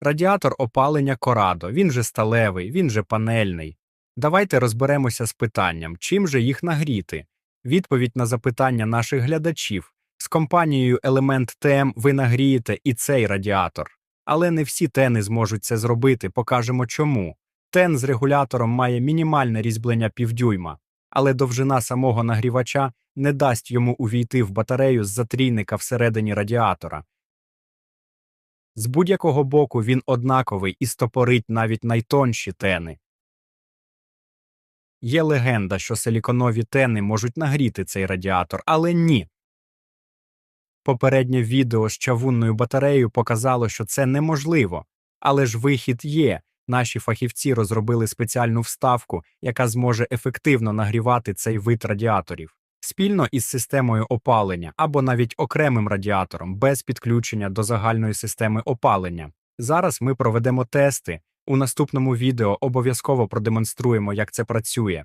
Радіатор опалення Корадо, він же сталевий, він же панельний. Давайте розберемося з питанням, чим же їх нагріти. Відповідь на запитання наших глядачів. З компанією Element TM ви нагрієте і цей радіатор. Але не всі тени зможуть це зробити, покажемо чому. Тен з регулятором має мінімальне різьблення півдюйма, але довжина самого нагрівача не дасть йому увійти в батарею з затрійника всередині радіатора. З будь-якого боку він однаковий і стопорить навіть найтонші тени. Є легенда, що силіконові тени можуть нагріти цей радіатор, але ні. Попереднє відео з чавунною батареєю показало, що це неможливо. Але ж вихід є. Наші фахівці розробили спеціальну вставку, яка зможе ефективно нагрівати цей вид радіаторів. Спільно із системою опалення або навіть окремим радіатором без підключення до загальної системи опалення. Зараз ми проведемо тести. У наступному відео обов'язково продемонструємо, як це працює.